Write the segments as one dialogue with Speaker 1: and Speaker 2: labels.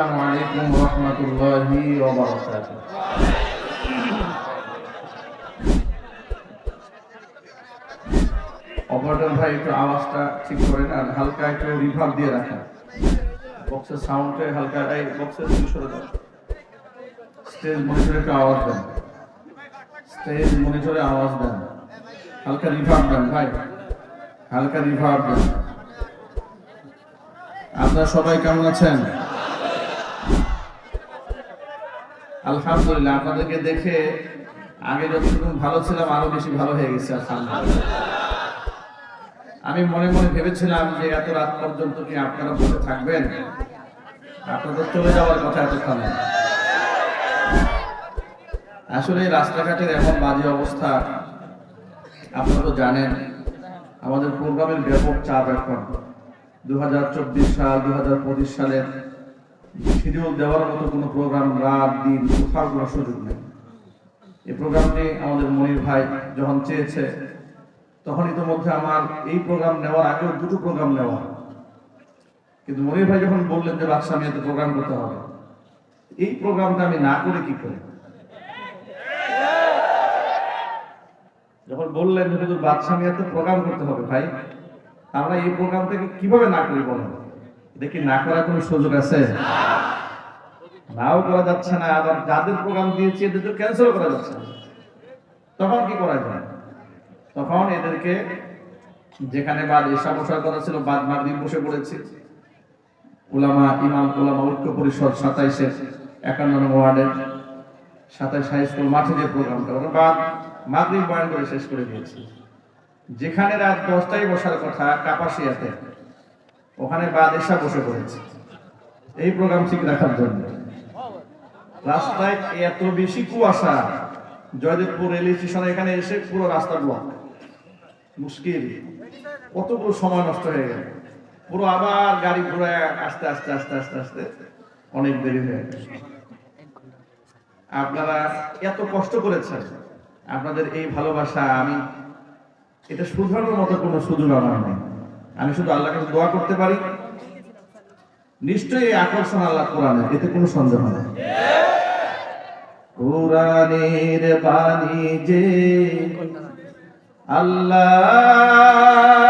Speaker 1: আসসালামু আলাইকুম অপারেটর ভাই, একটু আওয়াজটা ঠিক করেন আর হালকা একটু রিভার্ব দিয়ে রাখেন। বক্সের হালকা এই বক্সের সরে দাও স্টেজ মনিটরে একটু আওয়াজ দেন। স্টেজ মনিটরে আওয়াজ দেন। হালকা রিভার্ব দেন ভাই। হালকা রিভার্ব দেন। আপনারা সবাই কেমন আছেন? আলহামদুলিল্লাহ, আপনাদেরকে দেখে আগে যতটুকু ভালো ছিলাম আরও বেশি ভালো হয়ে গেছে আমি মনে মনে ভেবেছিলাম যে এত রাত পর্যন্ত কি আপনারা বসে থাকবেন? আপনাদের চলে যাওয়ার কথা এতক্ষণে। আসলে রাস্তাঘাটের এমন বাজে অবস্থা, আপনারা তো জানেন, আমাদের প্রোগ্রামের ব্যাপক চাপ এখন। দু সাল দু হাজার পঁচিশ সালের শিডিউল দেওয়ার মতো কোনো প্রোগ্রাম রাত, দিন, কোথাও কোনো সুযোগ নেই। এই প্রোগ্রামটি আমাদের মনির ভাই যখন চেয়েছে তখন ইতিমধ্যে আমার এই প্রোগ্রাম নেওয়ার আগেও দুটো প্রোগ্রাম নেওয়া। কিন্তু মনির ভাই যখন বললেন যে, বাদশাহ আমি এত প্রোগ্রাম করতে হবে। এই প্রোগ্রামটা আমি না করে কি করে? যখন বললেন যে, বাদশাহ আমি এত প্রোগ্রাম করতে হবে ভাই, আমরা এই প্রোগ্রাম থেকে কীভাবে না করি বলেন? দেখি না করার কোনো সুযোগ আছে? নাও করা যাচ্ছে না, আবার যাদের প্রোগ্রাম দিয়েছি এদের ক্যান্সেল করা যাচ্ছে না। তখন কি করা যায়? তখন এদেরকে যেখানে বাদ এসা বসার কথা ছিল, বাদ মাগরিব বসে পড়েছি। উলামা, ইমাম, উলামা ঐক্য পরিষদ সাতাইশের একান্ন নম্বর ওয়ার্ডের সাতাইশ হাই স্কুল মাঠে যে প্রোগ্রামটা, ওরা বাদ মাগরিব বয়ান করে শেষ করে দিয়েছে। যেখানে রাত দশটায় বসার কথা, কাপাসিয়াতে ওখানে বাদ এসা বসে পড়েছে। এই প্রোগ্রাম ঠিক রাখার জন্য। রাস্তায় এত বেশি কুয়াশা, জয়দেবপুর রেল স্টেশনে এখানে এসে পুরো রাস্তা ব্লক মুশকিল। কতগুলো সময় নষ্ট হয়ে গেল। পুরো আবার গাড়ি ঘোড়ায় আস্তে আস্তে আস্তে আস্তে আস্তে অনেক দেরি হয়ে গেল। আপনারা এত কষ্ট করেছেন। আপনাদের এই ভালোবাসা, আমি এটা শুধরানোর মতো কোনো সুযোগ আমার নেই। আমি শুধু আল্লাহর কাছে দোয়া করতে পারি। নিশ্চয়ই আকর্ষণ আল্লাহ কোরআনে এতে কোনো সন্দেহ নেই। কোরআনের বাণী যে আল্লাহ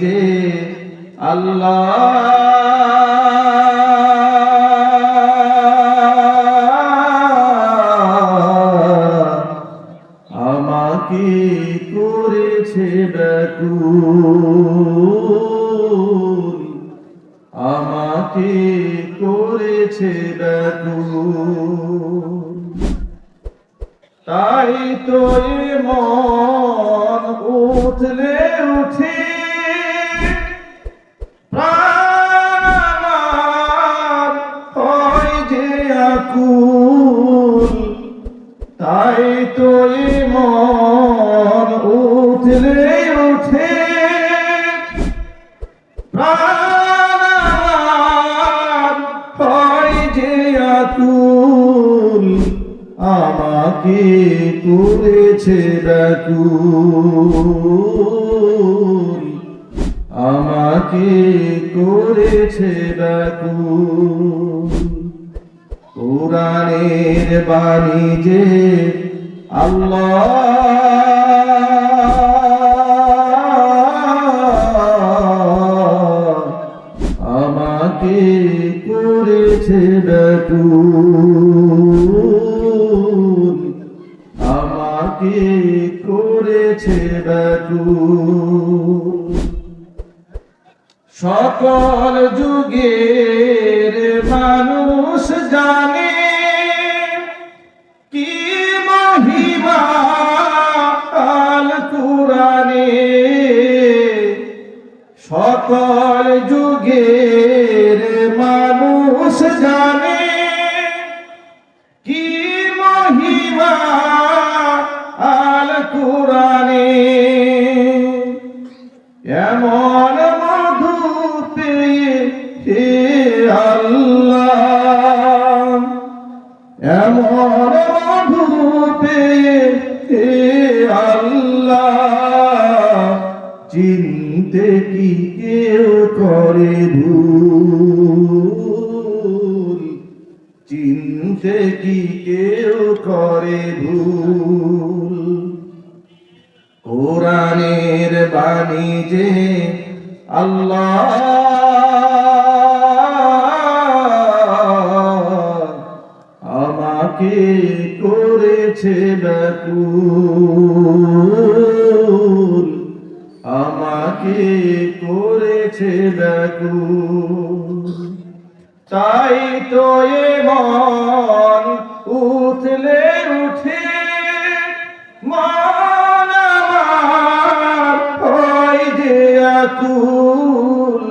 Speaker 1: যে আল্লাহ আমাকে করেছে ব্যাকুল। আমাকে করেছে ব্যাকুল। তাই তোর মন উঠলে উঠে আকুল আমাকে করেছে ব্যাকুল। আমাকে করেছে ব্যাকুল। কোরআনের বাণী যে আল্লাহ জানে কি মহিমা আল কুরানে সকল যুগের মানুষ জানে কি মহিমা আল কুরানে এমন মধুপে হে আল্লাহ, চিনতে কি কেউ করে ভুল? চিনতে কি কেউ করে ভুল? কোরআনের বাণী যে আল্লাহ আমাকে করেছে ব্যাকুল। আমাকে করেছে ব্যাকুল। তাই তো এ মন উঠলে উঠে, মন হয় যে আকুল।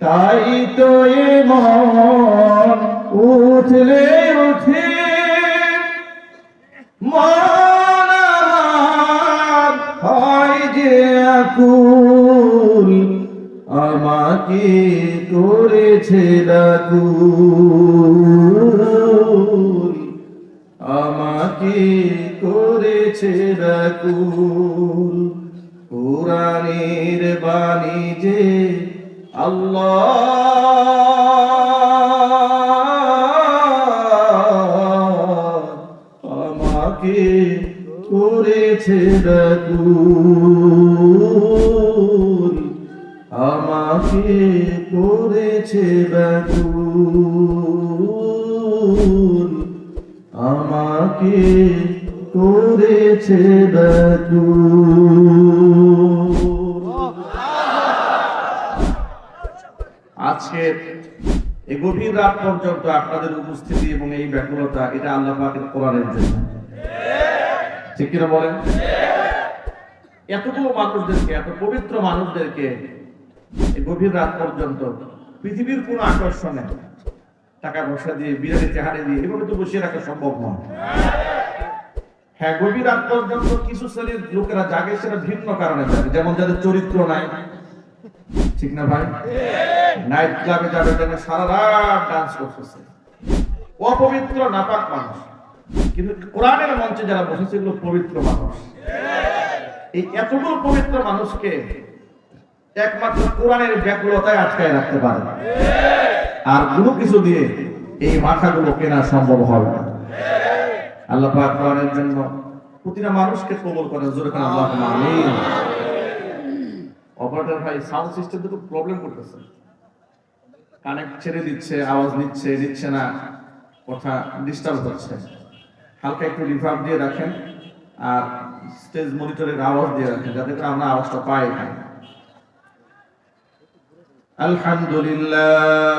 Speaker 1: তাই তো এ মন উঠলে আমাকে করেছে রাকুল আমাকে করেছে রাকুল। কোরআনের বাণী যে আল্লাহ আমাকে করেছে রাকুল। আজকে এই গভীর রাত পর্যন্ত আপনাদের উপস্থিতি এবং এই ব্যাকুলতা, এটা আল্লাহ পাকের কোরআনের জন্য। ঠিক কিনা বলেন? এতগুলো মানুষদেরকে, এত পবিত্র মানুষদেরকে এই গভীর রাত পর্যন্ত পৃথিবীর কোনো আকর্ষণে টাকা পয়সা দিয়ে বিরিয়ানি চেহারে দিয়ে এভাবে তো বসিয়ে রাখা সম্ভব নয়। হ্যাঁ গভীর রাত পর্যন্ত কিছু শ্রেণির লোকেরা জাগে সেটা ভিন্ন কারণে জাগে, যেমন যাদের চরিত্র নাই। ঠিক না ভাই? নাইট ক্লাবে যাবে যেন সারা রাত ডান্স করতেছে। অপবিত্র, নাপাক মানুষ। কিন্তু কোরআনের মঞ্চে যারা বসেছে, এগুলো পবিত্র মানুষ। এই এতগুলো পবিত্র মানুষকে একমাত্র কোরআনের ব্যাকুলতায় আটকায় রাখতে পারে। আর কোনো কিছু দিয়ে এই মাথাগুলো কেনা সম্ভব হবে না। আল্লাহ পাক কোরআনের জন্য প্রতিটা মানুষকে কবল করেন। জোরে আল্লাহ আমিন। অপারেটর ভাই সাউন্ড সিস্টেম তো প্রবলেম করতেছে। কানেক্ট ছেড়ে দিচ্ছে আওয়াজ নিচ্ছে নিচ্ছে না কথা ডিস্টার্ব হচ্ছে হালকা একটু রিভার্ব দিয়ে রাখেন আর স্টেজ মনিটরের আওয়াজ দিয়ে রাখেন যাতে করে আমরা আওয়াজটা পাই এখানে আলহামদুলিল্লাহ।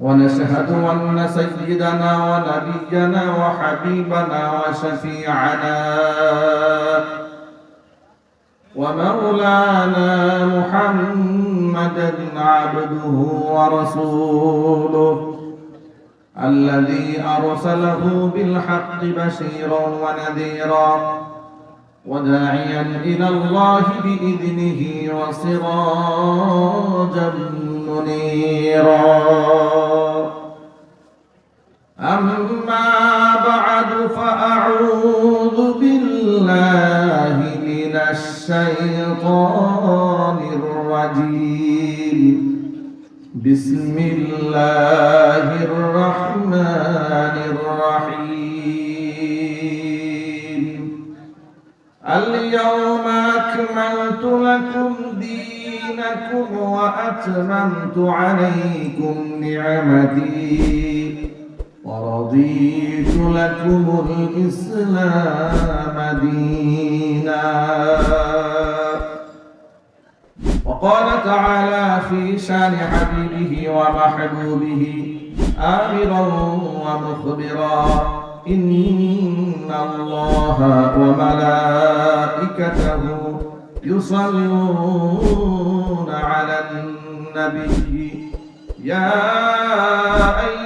Speaker 1: ونشهد أن سيدنا ونبينا وحبيبنا وشفيعنا ومولانا محمدا عبده ورسوله الذي أرسله بالحق بشيرا ونذيرا وداعيا إلى الله بإذنه وسراجا منيرا أما بعد فأعوذ بالله من الشيطان الرجيم. بسم الله الرحمن الرحيم. اليوم أكملت لكم دينكم وأتممت عليكم نعمتي. ورضيت لكم الإسلام دينا. وقال تعالى في شان حبيبه ومحبوبه آمرا ومخبرا إن الله وملائكته يصلون على النبي. يا أيها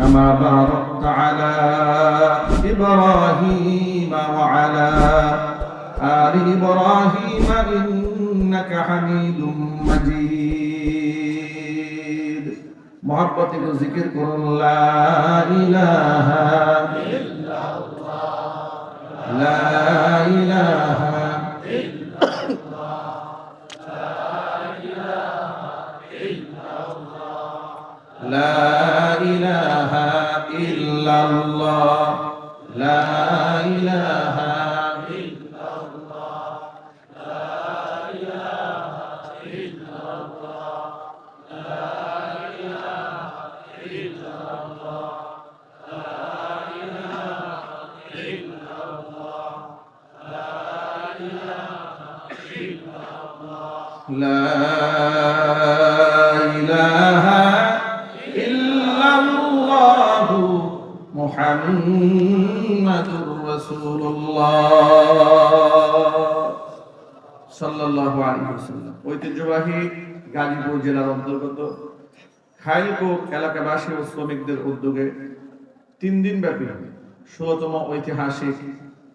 Speaker 1: كما باركت على إبراهيم وعلى آل إبراهيم إنك حميد مجيد. محبتك ذكر قل لا إله إلا الله. لا إله لا إله إلا الله. لا إله إلا الله. لا মুহাম্মাদুর রাসূলুল্লাহ। সাল্লাল্লাহু আলাইহি ওয়াসাল্লাম। ঐতিহ্যবাহী গাজীপুর জেলার অন্তর্গত খাইলকো এলাকাবাসী ও শ্রমিকদের উদ্যোগে তিন দিন ব্যাপী ষোলতম ঐতিহাসিক